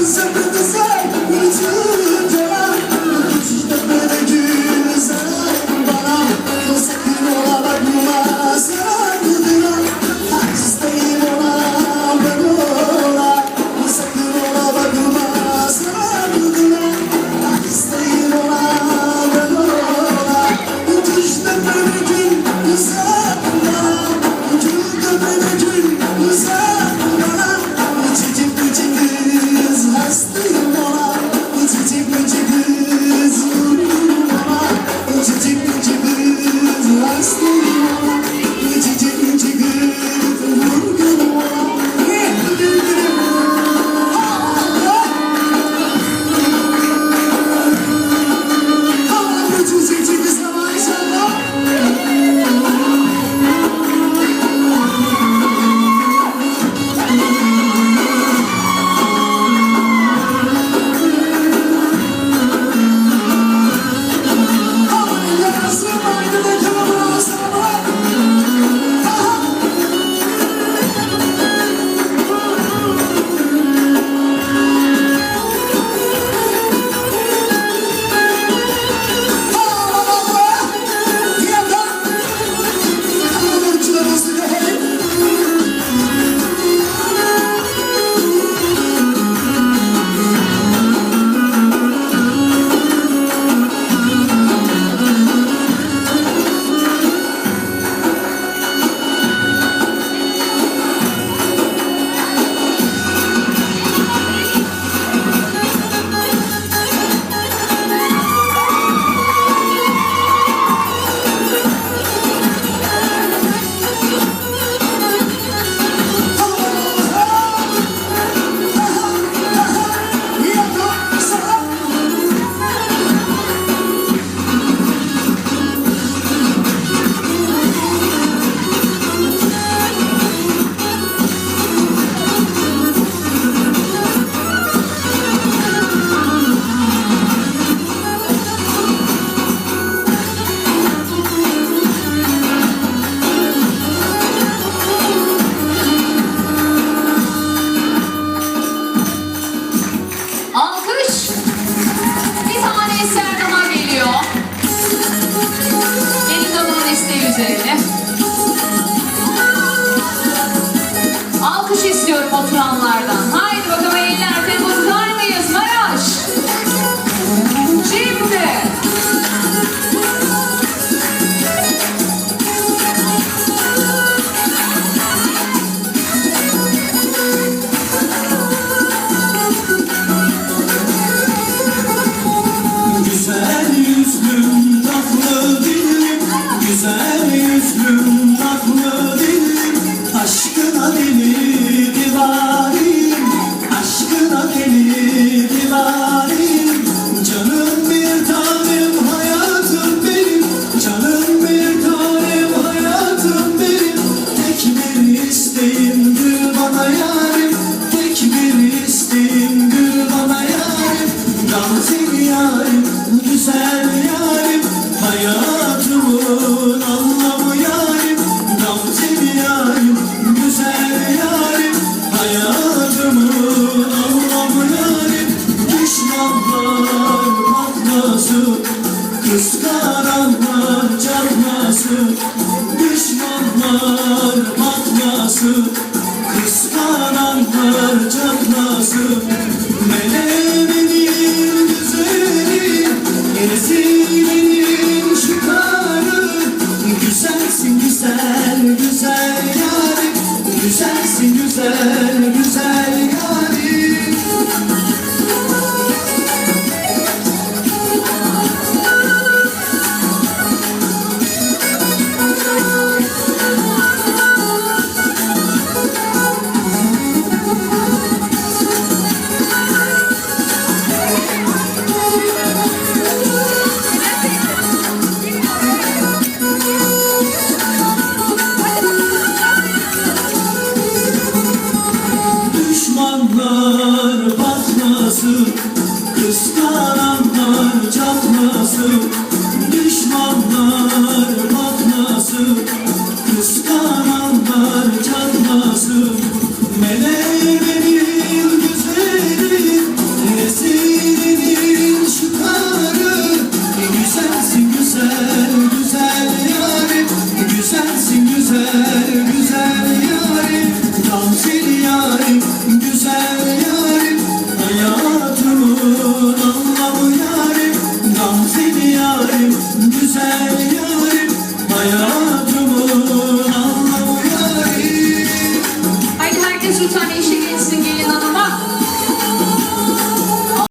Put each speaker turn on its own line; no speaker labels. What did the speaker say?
Cause I'm desteği üzerine. Alkış istiyorum oturanlardan. Haydi.
yanmasın Kıskananlar canmasın Düşmanlar batmasın Kıskananlar canmasın Melemenin güzeli Gezilinin şıkarı Güzelsin güzel güzel yarim Güzelsin güzel くすか time.